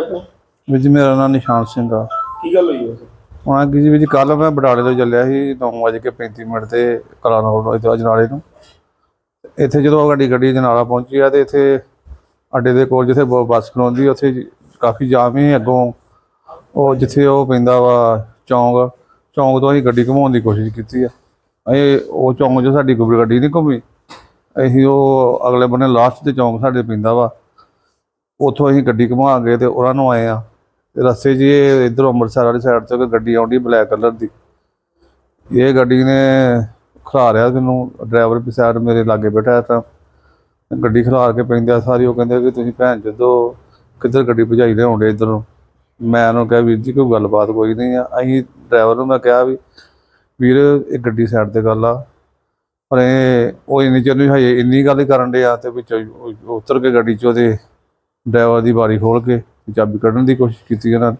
ਹੈ ਆਪਣਾ ਵਿੱਚ ਮੇਰਾ ਨਾਮ ਨਿਸ਼ਾਨ ਸਿੰਘ ਆ। ਕੀ ਗੱਲ ਹੋਈ ਹੈ? ਹੁਣ ਅੱਗੇ ਜੀ ਵਿੱਚ ਕੱਲ ਮੈਂ ਬਡਾਲੇ ਤੋਂ ਚੱਲਿਆ ਸੀ 9:35 ਮਿੰਟ ਤੇ ਕਲਾਨੌਰ ਤੋਂ ਅਜਨਾਲੇ ਨੂੰ ਇੱਥੇ ਜਦੋਂ ਗੱਡੀ ਗੱਡੀ ਜਨਾਲਾ ਪਹੁੰਚੀ ਆ ਤੇ ਇੱਥੇ ਅੱਡੇ ਦੇ ਕੋਲ ਜਿੱਥੇ ਬੱਸ ਖਲੋਂਦੀ ਉੱਥੇ ਕਾਫੀ ਜਾਮ ਸੀ ਅੱਗੋਂ। ਉਹ ਜਿੱਥੇ ਉਹ ਪੈਂਦਾ ਵਾ ਚੌਂਕ ਚੌਂਕ ਤੋਂ ਅਸੀਂ ਗੱਡੀ ਘੁਮਾਉਣ ਦੀ ਕੋਸ਼ਿਸ਼ ਕੀਤੀ ਆ। ਅਸੀਂ ਉਹ ਚੌਂਕ 'ਚ ਸਾਡੀ ਗੱਡੀ ਨਹੀਂ ਘੁੰਮੀ। ਅਸੀਂ ਉਹ ਅਗਲੇ ਬੰਨੇ ਲਾਸਟ ਤੇ ਚੌਂਕ ਸਾਡੇ ਪੈਂਦਾ ਵਾ। ਉੱਥੋਂ ਅਸੀਂ ਗੱਡੀ ਘੁਮਾ ਕੇ ਤੇ ਉਹਨਾਂ ਨੂੰ ਆਏ ਆ ਤੇ ਰਸਤੇ 'ਚ ਇਹ ਇੱਧਰ ਅੰਮ੍ਰਿਤਸਰ ਵਾਲੀ ਸਾਈਡ ਤੋਂ ਇੱਕ ਗੱਡੀ ਆਉਂਦੀ ਬਲੈਕ ਕਲਰ ਦੀ। ਇਹ ਗੱਡੀ ਨੇ ਖਿਲਾਰਿਆ ਮੈਨੂੰ ਡਰਾਈਵਰ ਵੀ ਸਾਈਡ ਮੇਰੇ ਲਾਗੇ ਬੈਠਾ ਤਾਂ। ਗੱਡੀ ਖਿਲਾਰ ਕੇ ਪੈਂਦਿਆ ਸਾਰੀ ਉਹ ਕਹਿੰਦੇ ਕਿ ਤੁਸੀਂ ਭੈਣ ਜਦੋਂ ਕਿੱਧਰ ਗੱਡੀ ਭਜਾਈ ਲਿਆਉਂਦੇ ਇੱਧਰ? ਨੂੰ ਮੈਂ ਉਹਨੂੰ ਕਿਹਾ, ਵੀਰ ਜੀ, ਕੋਈ ਗੱਲਬਾਤ ਕੋਈ ਨਹੀਂ ਆ। ਅਸੀਂ ਡਰਾਈਵਰ ਨੂੰ ਮੈਂ ਕਿਹਾ ਵੀ, ਵੀਰ, ਇਹ ਗੱਡੀ ਸਾਈਡ ਤੇ ਗੱਲ ਆ। ਪਰ ਇਹ ਉਹ ਇੰਨੀ ਚਿਰ ਨੂੰ ਹਜੇ ਇੰਨੀ ਗੱਲ ਹੀ ਕਰਨ ਡਿਆ ਤੇ ਵਿੱਚ ਉਹ- ਉਤਰ ਕੇ ਗੱਡੀ 'ਚੋਂ ਉਹਦੇ ਡਰਾਈਵਰ ਦੀ ਬਾਰੀ ਖੋਲ ਕੇ ਚਾਬੀ ਕੱਢਣ ਦੀ ਕੋਸ਼ਿਸ਼ ਕੀਤੀ ਇਹਨਾਂ ਨੇ।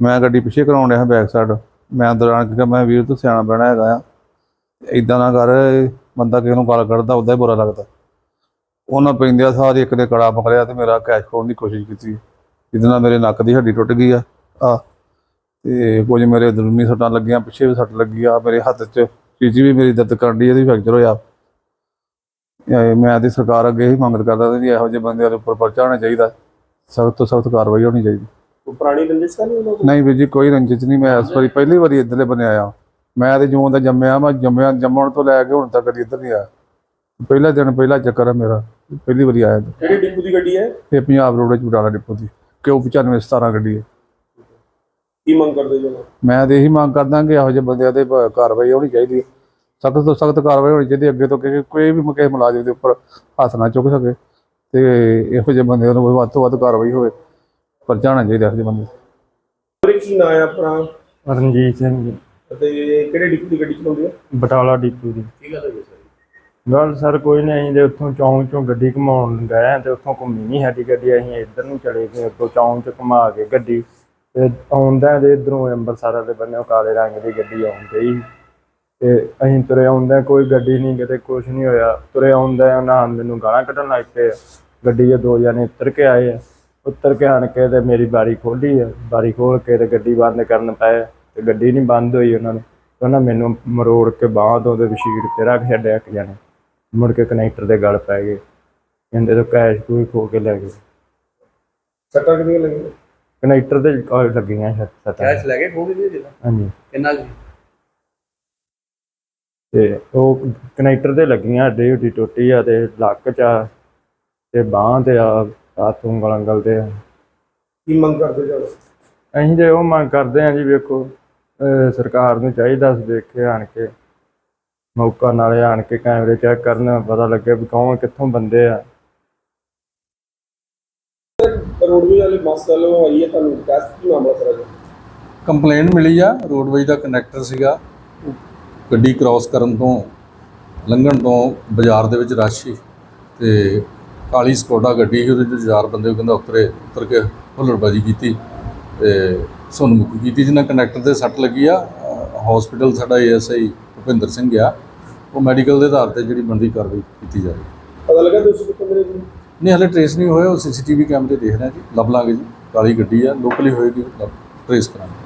ਮੈਂ ਗੱਡੀ ਪਿੱਛੇ ਕਰਾਉਣ ਡਿਆ ਬੈਕ ਸਾਈਡ। ਮੈਂ ਦੌਰਾਨ ਆਣ ਕਿਹਾ, ਮੈਂ ਵੀਰ ਤੂੰ ਸਿਆਣਾ ਬਣਾ ਹੈਗਾ ਆ। ਇਦਾਂ ਨਾ ਕਰ ਇਹ ਬੰਦਾ ਕਿਸੇ ਨੂੰ ਗੱਲ ਕੱਢਦਾ ਉਦਾਂ ਹੀ ਬੁਰਾ ਲੱਗਦਾ। ਉਹਨਾਂ ਪੈਂਦਿਆ ਸਾਰੇ ਇੱਕ ਨੇ ਕੜਾ ਪਕੜਿਆ ਤੇ ਮੇਰਾ ਕੈਸ਼ ਖੋਣ ਦੀ ਕੋਸ਼ਿਸ਼ ਕੀਤੀ। ਜਿਹਦੇ ਨਾਲ ਮੇਰੇ ਨੱਕ ਦੀ ਹੱਡੀ ਟੁੱਟ ਗਈ ਆ। ਆ, ਤੇ ਕੁਝ ਮੇਰੇ ਅੰਦਰੂਨੀ ਸੱਟਾਂ ਲੱਗੀਆਂ, ਪਿੱਛੇ ਵੀ ਸੱਟ ਲੱਗੀ ਆ। ਮੇਰੇ ਹੱਥ 'ਚ ਚੀਜ਼ੀ ਵੀ ਮੇਰੀ ਦਰਦ ਕਰਨ ਦੀ, ਇਹਦੀ ਫ੍ਰੈਕਚਰ ਹੋਇਆ। ਮੈਂ ਤੇ ਸਰਕਾਰ ਅੱਗੇ ਹੀ ਮੰਗ ਕਰਦਾ ਸੀ ਇਹੋ ਜਿਹੇ ਬੰਦਿਆਂ ਦੇ ਉੱਪਰ ਪਰਚਾ ਹੋਣਾ ਚਾਹੀਦਾ। ਸਖਤ ਤੋਂ ਸਖਤ ਕਾਰਵਾਈ ਹੋਣੀ ਚਾਹੀਦੀ। ਪੁਰਾਣੀ ਰੰਜਿਸ਼ ਤਾਂ ਨਹੀਂ ਉਹਨਾਂ ਕੋਲ ਨਹੀਂ ਵੀਰ ਜੀ ਕੋਈ ਰੰਜਿਸ਼ ਨਹੀਂ। ਮੈਂ ਇਸ ਵਾਰੀ ਪਹਿਲੀ ਵਾਰੀ ਇੱਧਰਲੇ ਬੰਨੇ ਆਇਆ। ਮੈਂ ਤੇ ਜਿਉਂ ਦਾ ਜੰਮਿਆ ਮੈਂ ਜੰਮਿਆ ਜੰਮਣ ਤੋਂ ਲੈ ਕੇ ਹੁਣ ਤੱਕ ਕਦੀ ਇੱਧਰ ਨਹੀਂ ਆਇਆ। ਪਹਿਲਾ ਦਿਨ ਪਹਿਲਾ ਚੱਕਰ ਹੈ ਮੇਰਾ। ਪਹਿਲੀ ਵਾਰੀ ਆਇਆ ਇੱਧਰ। ਕਿਹੜੀ ਡਿਪੂ ਦੀ ਗੱਡੀ ਹੈ? ਇਹ ਪੰਜਾਬ ਰੋਡ ਵਿੱਚ ਬਟਾਲਾ ਡਿਪੋ ਦੀ। ਕਿਉਂ 95 17 ਗੱਡੀ ਹੈ। ਕੀ ਮੰਗ ਕਰਦੇ ਜੋ ਮੈਂ ਤੇ ਇਹੀ ਮੰਗ ਕਰਦਾ ਕਿ ਇਹੋ ਜਿਹੇ ਬੰਦਿਆਂ ਤੇ ਪ- ਕਾਰਵਾਈ ਹੋਣੀ ਚਾਹੀਦੀ ਹੈ। ਸਖਤ ਤੋਂ ਸਖਤ ਕਾਰਵਾਈ ਹੋਣੀ ਚਾਹੀਦੀ ਅੱਗੇ ਤੋਂ ਕਿ ਕੋਈ ਵੀ ਮੁਕੇ ਮੁਲਾਜ਼ਮ ਦੇ ਉੱਪਰ ਹੱਥ ਨਾ ਚੁੱਕ ਸਕੇ ਤੇ ਇਹੋ ਜਿਹੇ ਬੰਦਿਆਂ ਨੂੰ ਵੱਧ ਤੋਂ ਵੱਧ ਕਾਰਵਾਈ ਹੋਵੇ ਪਰ ਜਾਣਾ ਚਾਹੀਦਾ ਇਹੋ ਜਿਹੇ ਬੰਦੇ ਵੀਰੇ ਕੀ ਨਾਂ ਹੈ ਆਪਣਾ? ਰਣਜੀਤ ਸਿੰਘ ਜੀ, ਅਤੇ ਕਿਹੜੇ ਡਿਪੂ ਦੀ ਗੱਡੀ ਚਲਾਉਂਦੇ ਹੋ? ਬਟਾਲਾ ਡਿਪੂ ਦੀ। ਕੀ ਗੱਲ ਹੋਈ ਸਰ? ਗੱਲ ਸਰ ਕੋਈ ਨਹੀਂ ਅਸੀਂ ਤੇ ਉੱਥੋਂ ਚੌਂਕ ਚੋਂ ਗੱਡੀ ਘੁਮਾਉਣ ਗਏ ਤੇ ਉੱਥੋਂ ਘੁੰਮੀ ਨਹੀਂ ਸਾਡੀ ਗੱਡੀ ਅਸੀਂ ਇੱਧਰ ਨੂੰ ਚਲੇ ਗਏ ਅੱਗੋਂ ਚੌਂਕ ਚ ਘੁਮਾ ਕੇ ਗੱਡੀ। ਤੇ ਆਉਂਦਾ ਦੇ ਇਧਰੋਂ ਅੰਮ੍ਰਿਤਸਰ ਵਾਲੇ ਬੰਨੇ ਕਾਲੇ ਰੰਗ ਦੀ ਗੱਡੀ ਆਉਂਦੀ ਸੀ। ਤੇ ਅਸੀਂ ਤੁਰੇ ਆਉਂਦਾ ਕੋਈ ਗੱਡੀ ਨਹੀਂ ਕਿਤੇ ਕੁਝ ਨਹੀਂ ਹੋਇਆ। ਤੁਰੇ ਆਉਂਦਾ ਉਹਨਾਂ ਮੈਨੂੰ ਗਾਲਾਂ ਕੱਢਣ ਲੱਗ ਪਏ। ਗੱਡੀ 'ਚ ਦੋ ਜਣੇ ਉੱਤਰ ਕੇ ਆਏ ਆ। ਉੱਤਰ ਕੇ ਆਣ ਕੇ ਤੇ ਮੇਰੀ ਬਾਰੀ ਖੋਲੀ ਆ। ਬਾਰੀ ਖੋਲ ਕੇ ਤੇ ਗੱਡੀ ਬੰਦ ਕਰਨ ਪਏ ਤੇ ਗੱਡੀ ਨਹੀਂ ਬੰਦ ਹੋਈ ਉਹਨਾਂ ਨੇ। ਉਹਨਾਂ ਮੈਨੂੰ ਮਰੋੜ ਕੇ ਬਾਹਾਂ ਤੋਂ ਉਹਦੇ ਵਸ਼ੀੜ ਤੇ ਰੱਖ ਛੱਡਿਆ ਇੱਕ ਜਣੇ। ਮੁੜ ਕੇ ਕਨੈਕਟਰ ਦੇ ਗਲ ਪੈ ਗਏ ਕਹਿੰਦੇ ਤੋਂ ਕੈਸ਼ ਕੋਈ ਖੋ ਕੇ ਲੈ ਗਏ। ਸੱਟਾਂ ਕਿੰਨੀਆਂ ਲੱਗੀਆਂ? ਕਨੈਕਟਰ ਦੇ ਲੱਗੀਆਂ ਸੱਤ ਸੱਤਾਂ ਲੈ ਕੇ ਖੋਲ ਦਿੱਤੀ ਜਿੱਦਾਂ? ਹਾਂਜੀ। ਕਿੰਨਾ ਕੁ? ਤੇ ਉਹ ਕਨੈਕਟਰ ਦੇ ਲੱਗੀਆਂ ਅੱਡੇ ਉੱਡੀ ਟੁੱਟੀ ਆ ਤੇ ਲੱਕ ਚ ਆ ਤੇ ਬਾਹਾਂ ਤੇ ਆ ਹੱਥ ਉਂਗਲ ਉਂਗਲ ਤੇ ਆ। ਕੀ ਮੰਗ ਕਰਦੇ ਜੋ ਅਸੀਂ ਜੇ ਉਹ ਮੰਗ ਕਰਦੇ ਆ ਜੀ ਵੇਖੋ ਅਹ ਸਰਕਾਰ ਨੂੰ ਚਾਹੀਦਾ ਸੀ ਦੇਖੇ ਆਣ ਕੇ ਮੌਕਾ ਨਾਲੇ ਆਣ ਕੇ ਕੈਮਰੇ ਚੈੱਕ ਕਰਨ ਪਤਾ ਲੱਗੇ ਵੀ ਕੌਣ ਕਿੱਥੋਂ ਬੰਦੇ ਆ। ਰੋਡਵੇ ਵਾਲੇ ਬੱਸ ਵੱਲੋਂ ਆਈ ਹੈ ਤੁਹਾਨੂੰ ਦੱਸ ਕੀ ਮਾਮਲਾ ਸਰ? ਜੀ ਕੰਪਲੇਂਟ ਮਿਲੀ ਆ ਰੋਡਵੇਜ ਦਾ ਕੰਡਕਟਰ ਸੀਗਾ। ਗੱਡੀ ਕ੍ਰਾਸ ਕਰਨ ਤੋਂ ਲੰਘਣ ਤੋਂ ਬਾਜ਼ਾਰ ਦੇ ਵਿੱਚ ਰਸ਼ ਸੀ ਤੇ ਕਾਲੀ ਸਕੋਡਾ ਗੱਡੀ ਸੀ ਉਹਦੇ ਵਿੱਚ ਚਾਰ ਬੰਦੇ ਉਹ ਕਹਿੰਦਾ ਉਤਰੇ ਉਤਰ ਕੇ ਹੁੱਲੜਬਾਜੀ ਕੀਤੀ ਤੇ ਸੁਣਮੁਖੀ ਕੀਤੀ ਜਿਹਨਾਂ ਕੰਡਕਟਰ ਦੇ ਸੱਟ ਲੱਗੀ ਆ। ਹਸਪੀਟਲ ਸਾਡਾ ਏਐਸਆਈ ਭੁਪਿੰਦਰ ਸਿੰਘ ਆ। ਉਹ ਮੈਡੀਕਲ ਦੇ ਆਧਾਰ ਤੇ ਜਿਹੜੀ ਬੰਦੀ ਕਾਰਵਾਈ ਕੀਤੀ ਜਾ ਰਹੀ ਪਤਾ ਲੱਗਾ ਤੁਸੀਂ ਕਿੱਥੋਂ ਮੇਰੇ ਜੀ? ਨਹੀਂ ਹਲੇ ਟ੍ਰੇਸ ਨਹੀਂ ਹੋਇਆ ਉਹ ਸੀਸੀਟੀਵੀ ਕੈਮਰੇ ਦੇਖ ਰਹੇ ਜੀ। ਲੱਭ ਲਾਂਗੇ ਜੀ। ਕਾਲੀ ਗੱਡੀ ਆ ਲੋਕਲੀ ਹੋਏਗੀ ਟ੍ਰੇਸ ਕਰਾਂਗੇ।